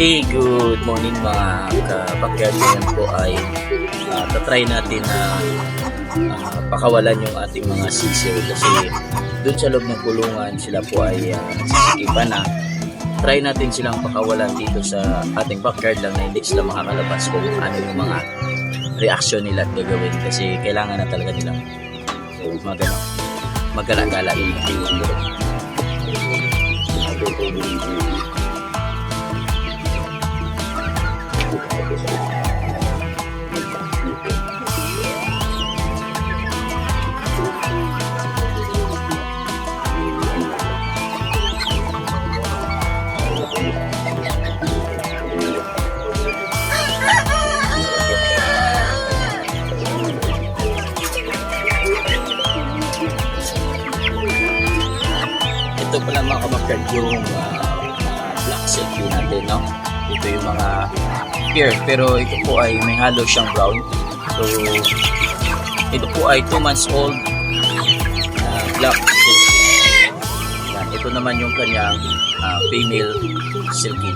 Okay, good morning mga kabakyard. Ngayon po ay uh, tatry natin na ah, pakawalan yung ating mga sisiw kasi dun sa loob ng kulungan sila po ay uh, sisikipan na. Try natin silang pakawalan dito sa ating backyard lang na hindi sila makakalabas kung ano yung mga reaction nila at gagawin kasi kailangan na talaga nilang mag ano, magala-gala yung ito pala mga kabakyard yung uh, black yun natin, no? Ito yung mga here, pero ito po ay may halo siyang brown. So, ito po ay 2 months old uh, black silk. Yan, ito naman yung kanyang uh, female silky.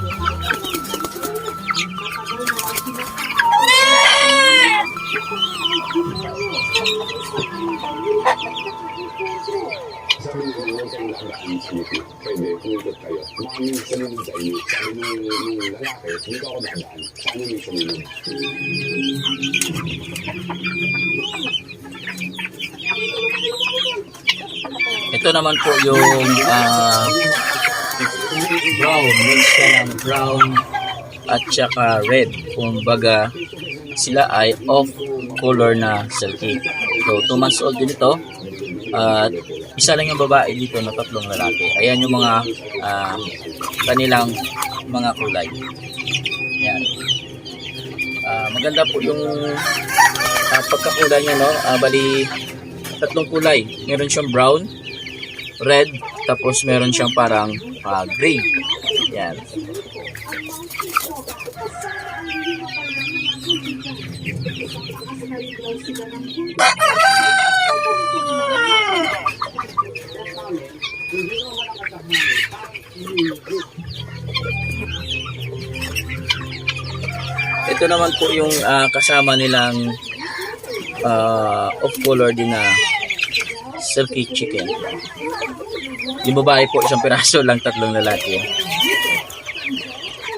Sabi Ito naman po yung ah, brown, mix brown at saka red. Kumbaga, sila ay off color na silky. So, 2 months old din ito. At isa lang yung babae dito na tatlong lalaki. Ayan yung mga ah, kanilang mga kulay. Ayan. Ah, maganda po yung ah, pagkakulay niya, no? Ah, bali, tatlong kulay. Meron siyang brown, red, tapos meron siyang parang ah, gray. Yan. Ito naman po yung ah, kasama nilang ah, off-color din na silky chicken. Yung babae po, isang piraso lang, tatlong lalaki.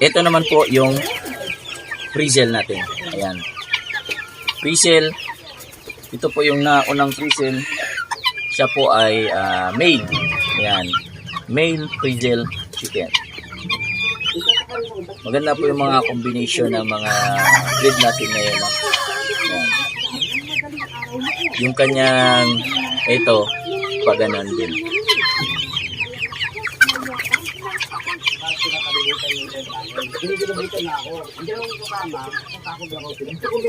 Ito naman po yung frizzle natin. Ayan. Frizzle. Ito po yung naunang frizzle. Siya po ay ah, male. Ayan. Male frizzle chicken. Maganda po yung mga combination ng mga breed natin ngayon. No? Yung kanyang ito, pag ganun din. Ito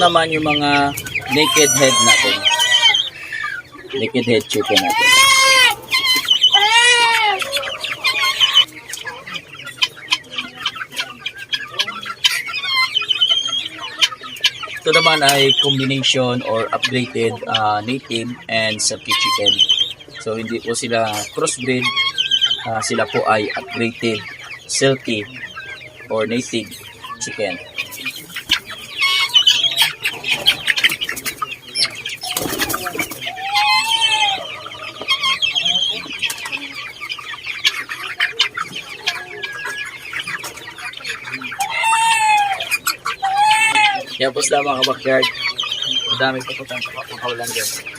naman yung mga naked head natin. Naked head chicken natin. Ito naman ay combination or upgraded uh, native and silky chicken. So hindi po sila crossbreed. Uh, sila po ay upgraded silky or native chicken. Kaya po sila mga backyard. Madami pa po tayong pakawalan dyan. Ang mga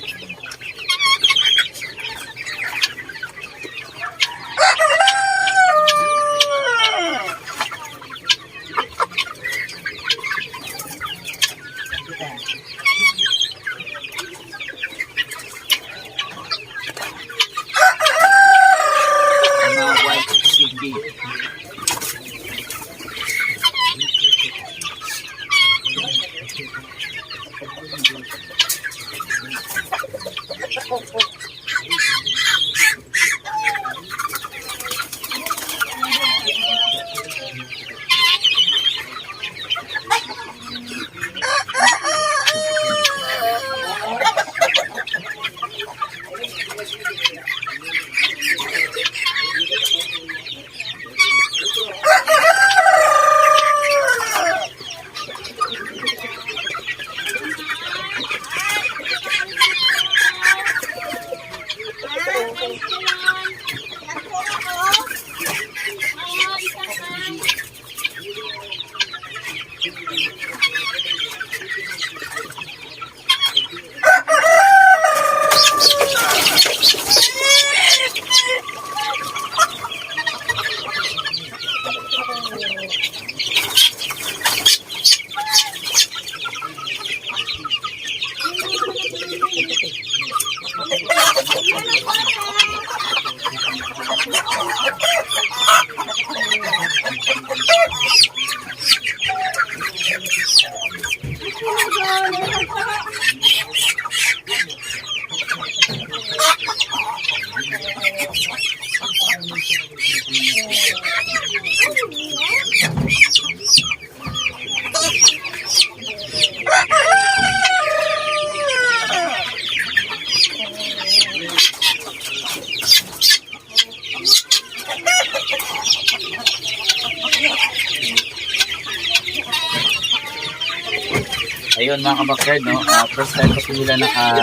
Ayun mga kabakyard, no? Ah, first time kasi nila naka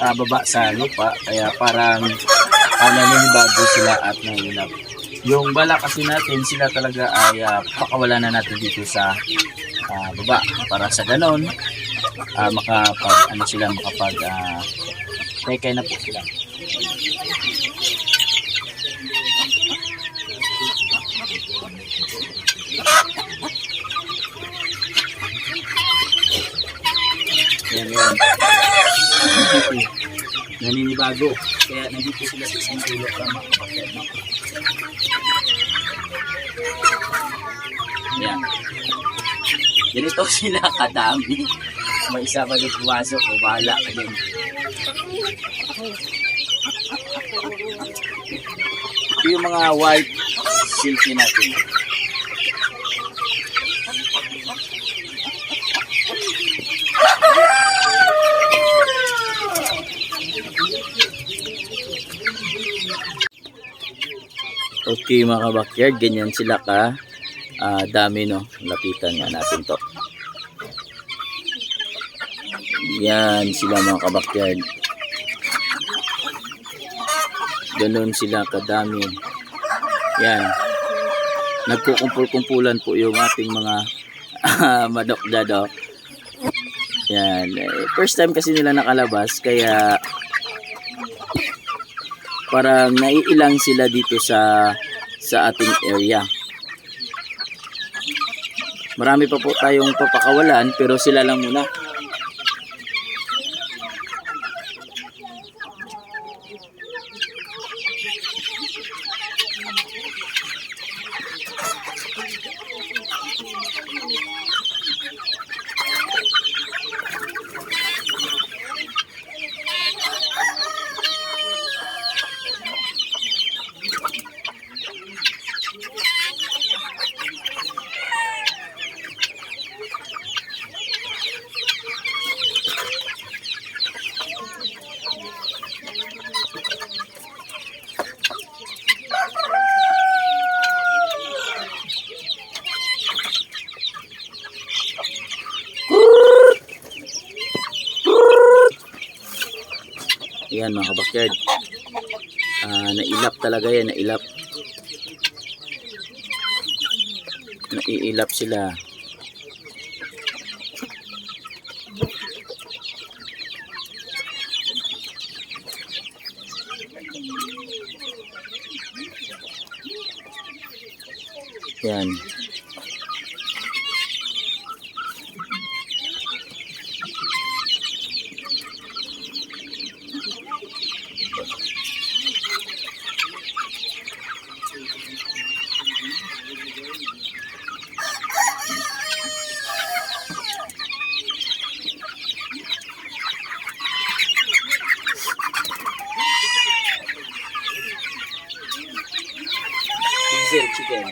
ah, baba sa lupa. Kaya parang uh, naninibago sila at nangilap. Yung bala kasi natin, sila talaga ay uh, pakawala na natin dito sa ah, baba. Para sa ganon, ah, makapag, ano sila, makapag uh, tekay na po sila. Yan, yan. Naninibago. Kaya nandito sila sa isang tulok para makapagkaya mo. Yan. Ganito sila kadami. May isa pa doon pumasok. O bahala ka din. Ito yung mga white silky natin. Okay mga kabakyard, ganyan sila ka ah, dami no. Lapitan nga natin to. Yan sila mga kabakyard. Ganon sila kadami. Yan. Nagkukumpul-kumpulan po yung ating mga ah, madokdado. Yan. Eh, First time kasi nila nakalabas kaya parang naiilang sila dito sa sa ating area. Marami pa po tayong papakawalan pero sila lang muna. Ayan mga kabakyard. Ah, nailap talaga yan, nailap. Naiilap sila. Yan. Chicken.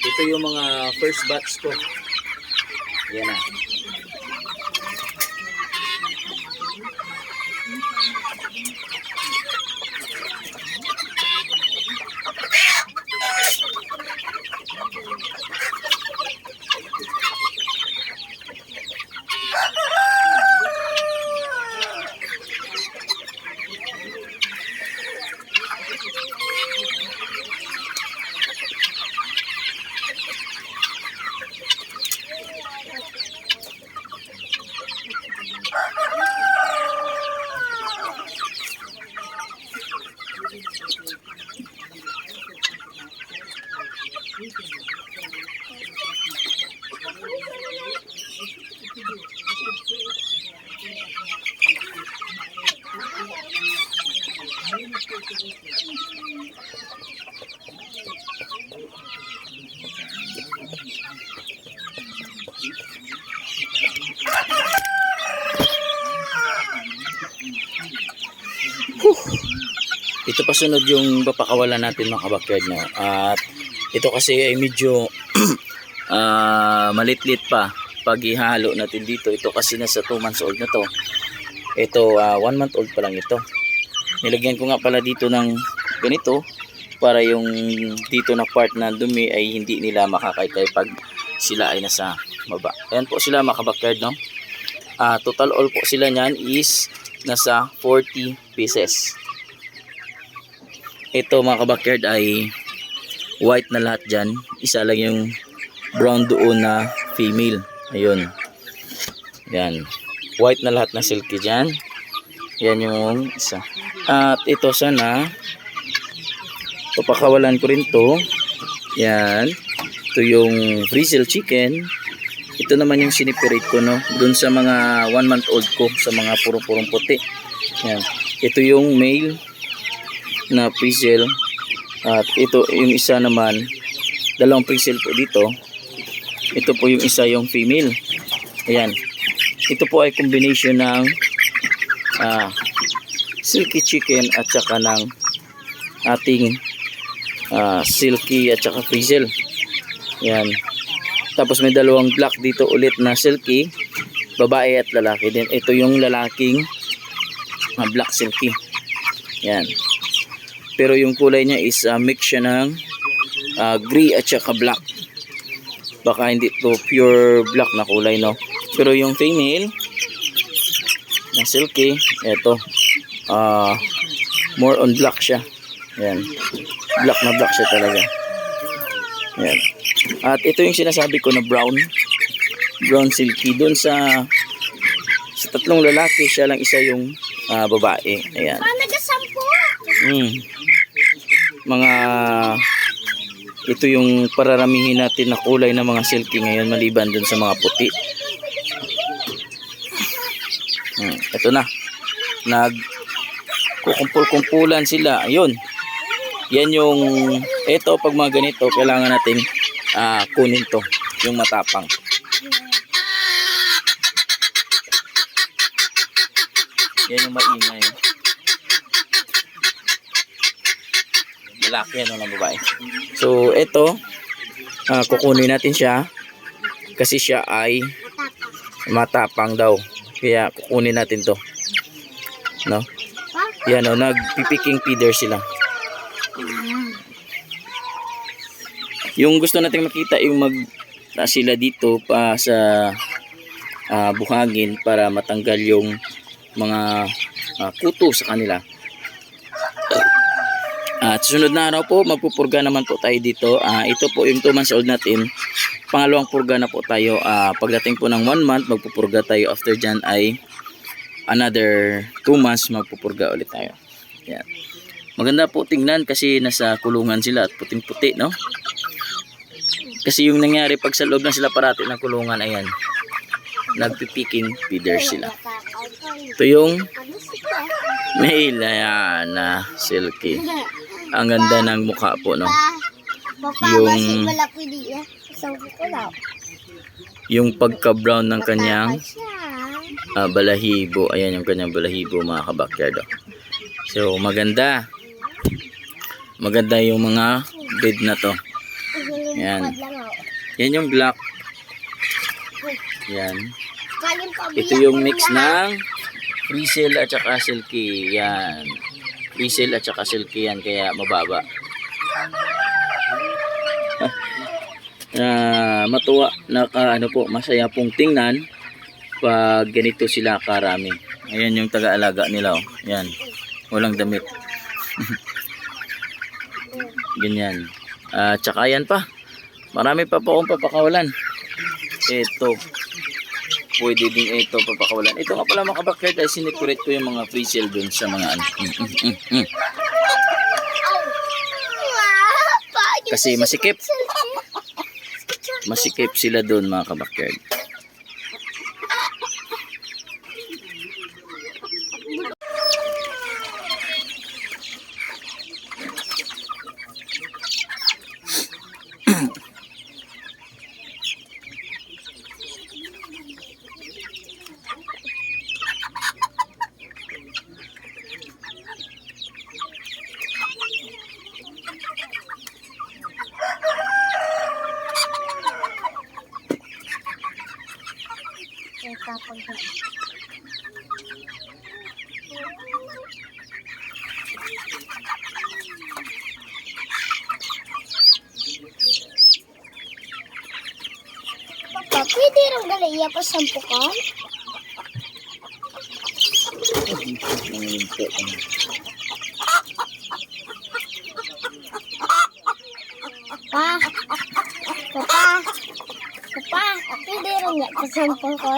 Ito yung mga first batch ko. Yan na. Ito pa sunod yung papakawalan natin mga kabakyard no. At ito kasi ay medyo ah malitlit pa pag ihalo natin dito. Ito kasi nasa 2 months old na to. Ito 1 month old pa lang ito. Nilagyan ko nga pala dito ng ganito para yung dito na part na dumi ay hindi nila makakaitay pag sila ay nasa baba. Ayan po sila mga kabakyard no. Ah, total all po sila niyan is nasa 40 pieces. Ito mga kabakyard ay white na lahat dyan. Isa lang yung brown doon na female. Ayun. Yan. White na lahat na silky dyan. Yan yung isa. At ito sana papakawalan ko rin to. Yan. Ito yung frizzle chicken. Ito naman yung siniperate ko no. Doon sa mga 1 month old ko sa mga puro-purong puti. Yan. Ito yung male na frizzle at ito yung isa naman dalawang frizzle po dito. Ito po yung isa yung female. Ayan. Ito po ay combination ng ah, silky chicken at saka ng ating ah, silky at saka frizzle ayan. Tapos may dalawang black dito ulit na silky babae at lalaki din. Ito yung lalaking ah, black silky. Yan pero yung kulay niya is uh, mix siya ng uh, gray at saka black. Baka hindi to pure black na kulay no? Pero yung female na silky eto uh, more on black siya. Yan black na black siya talaga. Yan at ito yung sinasabi ko na brown. Brown silky. Doon sa sa tatlong lalaki siya lang isa yung uh, babae. Ayan. Nagasampo? Mm. Mga ito yung pararamihin natin na kulay ng mga silky ngayon maliban dun sa mga puti. Hmm, ito na. Nag kukumpul-kumpulan sila. Ayun. Yan yung ito pag mga ganito kailangan natin ah, kunin to yung matapang. Yan yung maingay. Lalaki ano ng babae. So ito ah, kukunin natin siya kasi siya ay matapang daw. Kaya kukunin natin 'to. No? Yan oh, nagpipiking feeder sila. Yung gusto nating makita yung mag na sila dito pa sa ah, buhangin para matanggal yung mga ah, kuto sa kanila. At sunod na araw po, magpupurga naman po tayo dito. Ah, ito po yung 2 months old natin. Pangalawang purga na po tayo. Ah, pagdating po ng 1 month, magpupurga tayo. After dyan ay another 2 months, magpupurga ulit tayo. Yan. Maganda po tingnan kasi nasa kulungan sila at puting-puti, no? Kasi yung nangyari pag sa loob na sila parati ng kulungan, ayan. Nagpipiking feeder sila. Ito yung male, ayan, na silky. Ang ganda ng mukha po, no? Yung- Yung... Pagka-brown ng kanyang ah, balahibo. Ayan yung kanyang balahibo, mga kabakyard. oh. So, maganda. Maganda yung mga breed na to. Yan. Yan yung black. Yan. Ito yung mix ng Frizzle at saka silky. Yan. Frizzle at saka silky yan. Kaya mababa. Ah, matuwa. Naka, ano po, masaya pong tingnan pag ganito sila karami. Ayan yung taga-alaga nila. Oh. Yan. Walang damit. Ganyan. Ah, tsaka yan pa. Marami pa po akong papakawalan. Ito. Pwede din ito papakawalan. Ito nga pala mga kabakert ay sinikurit ko yung mga free sale dun sa mga ano. Mm, mm, mm, mm. Kasi masikip. Masikip sila dun mga kabakert. Papa, pwede rin galaya pa sampu ka? Pa, papa, papa, pwede rin nga pa sampu ka?